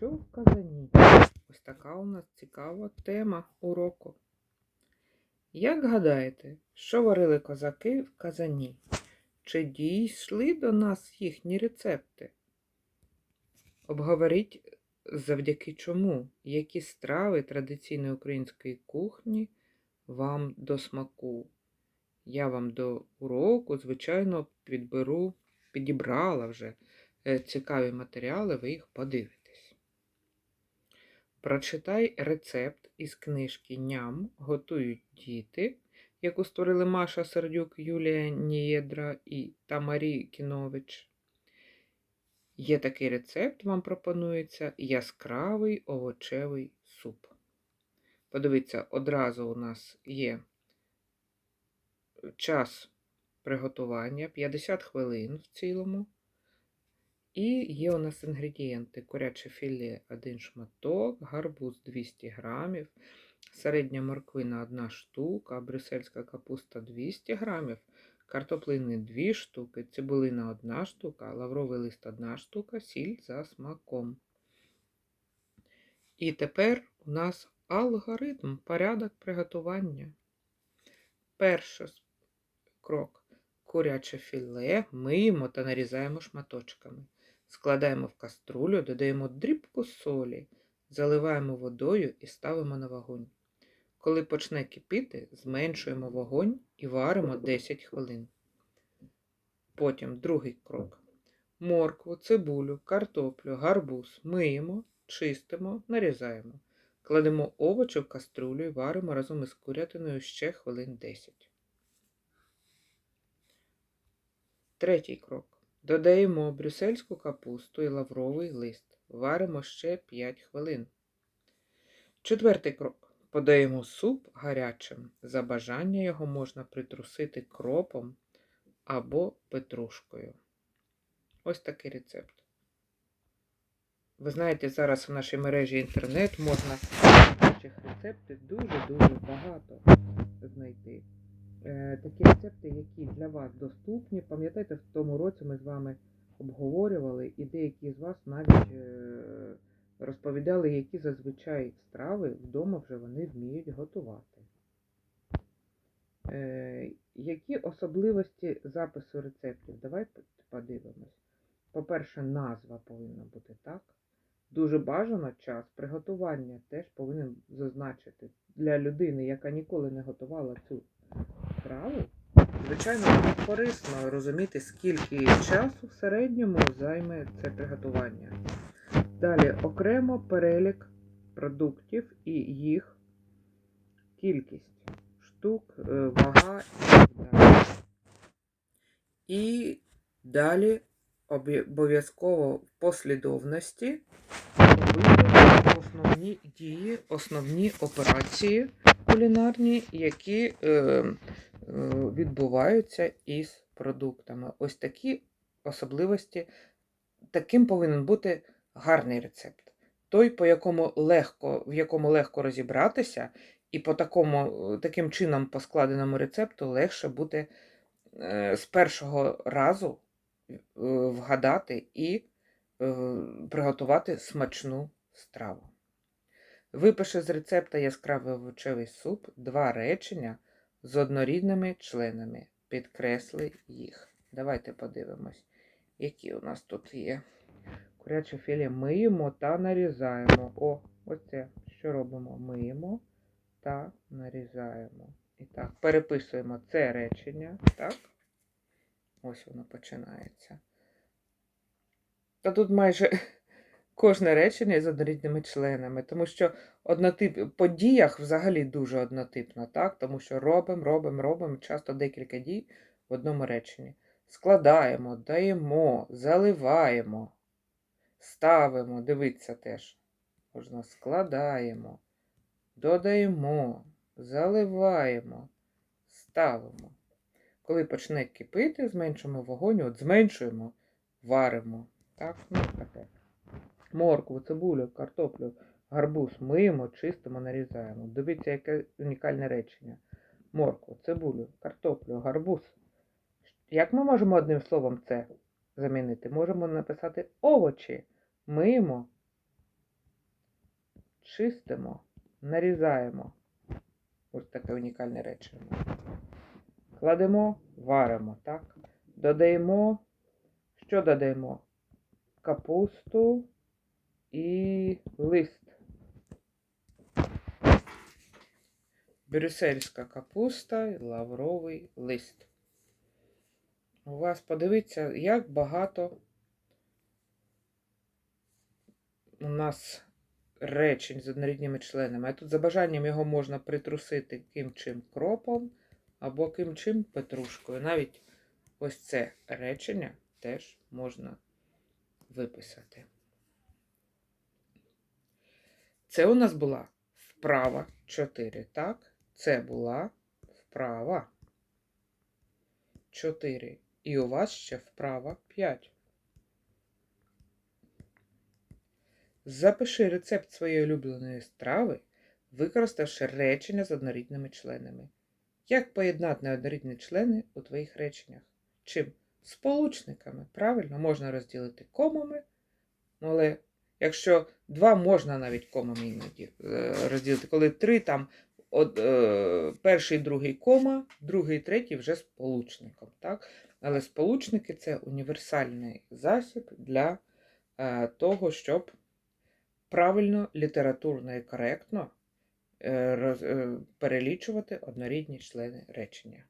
Що в казані? Ось така у нас цікава тема уроку. Як гадаєте, що варили козаки в казані? Чи дійшли до нас їхні рецепти? Обговоріть завдяки чому, які страви традиційної української кухні вам до смаку. Я вам до уроку, звичайно, підберу, підібрала вже е, цікаві матеріали, ви їх подивитесь. Прочитай рецепт із книжки Ням готують діти, яку створили Маша Сердюк, Юлія Нієдра і Тамарі Кінович. Є такий рецепт, вам пропонується яскравий овочевий суп. Подивіться, одразу у нас є час приготування 50 хвилин в цілому. І є у нас інгредієнти: куряче філе 1 шматок, гарбуз 200 грамів, середня морквина 1 штука, брюссельська капуста 200 грамів, картоплини 2 штуки, цибулина 1 штука, лавровий лист 1 штука, сіль за смаком. І тепер у нас алгоритм, порядок приготування. Перший крок. Куряче філе миємо та нарізаємо шматочками. Складаємо в каструлю, додаємо дрібку солі, заливаємо водою і ставимо на вогонь. Коли почне кипіти, зменшуємо вогонь і варимо 10 хвилин. Потім другий крок. Моркву, цибулю, картоплю, гарбуз миємо, чистимо, нарізаємо. Кладемо овочі в каструлю і варимо разом із курятиною ще хвилин 10. Третій крок. Додаємо брюссельську капусту і лавровий лист. Варимо ще 5 хвилин. Четвертий крок. Подаємо суп гарячим. За бажання його можна притрусити кропом або петрушкою. Ось такий рецепт. Ви знаєте, зараз в нашій мережі інтернет можна цих рецептів дуже-дуже багато знайти. Е, Такі рецепти, які для вас доступні. Пам'ятаєте, в тому році ми з вами обговорювали, і деякі з вас навіть е, розповідали, які зазвичай страви вдома вже вони вміють готувати. Е, Які особливості запису рецептів? Давайте подивимось. По-перше, назва повинна бути так. Дуже бажано час приготування теж повинен зазначити для людини, яка ніколи не готувала цю страву. Звичайно, корисно розуміти, скільки часу в середньому займе це приготування. Далі окремо перелік продуктів і їх кількість штук, е, вага і так далі. І далі обов'язково в послідовності робити основні дії, основні операції кулінарні, які е, відбуваються із продуктами. Ось такі особливості, таким повинен бути гарний рецепт. Той, по якому легко, в якому легко розібратися, і по такому, таким чином, по складеному рецепту, легше буде з першого разу е, вгадати і е, приготувати смачну страву. Випиши з рецепта яскравий овочевий суп два речення з однорідними членами. Підкресли їх. Давайте подивимось, які у нас тут є. Куряче філе миємо та нарізаємо. О, оце що робимо? Миємо та нарізаємо. І так, переписуємо це речення. Так? Ось воно починається. Та тут майже кожне речення з однорідними членами, тому що однотип по діях взагалі дуже однотипно, так? Тому що робимо, робимо, робимо, часто декілька дій в одному реченні. Складаємо, даємо, заливаємо, ставимо, дивіться теж. Можна складаємо, додаємо, заливаємо, ставимо. Коли почне кипити, зменшуємо вогонь, от зменшуємо, варимо. Так, ну таке. Моркву, цибулю, картоплю, гарбуз миємо, чистимо, нарізаємо. Дивіться, яке унікальне речення. Моркву, цибулю, картоплю, гарбуз. Як ми можемо одним словом це замінити? Можемо написати овочі. Миємо чистимо, нарізаємо. Ось таке унікальне речення. Кладемо, варимо, так? Додаємо. Що додаємо? Капусту і лист. Брюссельська капуста лавровий лист. У вас подивіться, як багато у нас речень з однорідніми членами. А тут за бажанням його можна притрусити ким чим кропом або ким чим петрушкою. Навіть ось це речення теж можна виписати. Це у нас була вправа 4, так? Це була вправа 4. І у вас ще вправа 5. Запиши рецепт своєї улюбленої страви, використавши речення з однорідними членами. Як поєднати неоднорідні члени у твоїх реченнях? Чим? Сполучниками. Правильно, можна розділити комами, але якщо два можна навіть комами іноді е, розділити, коли три там от, е, перший, другий кома, другий, третій вже сполучником. Так? Але сполучники це універсальний засіб для е, того, щоб правильно, літературно і коректно е, роз, е, перелічувати однорідні члени речення.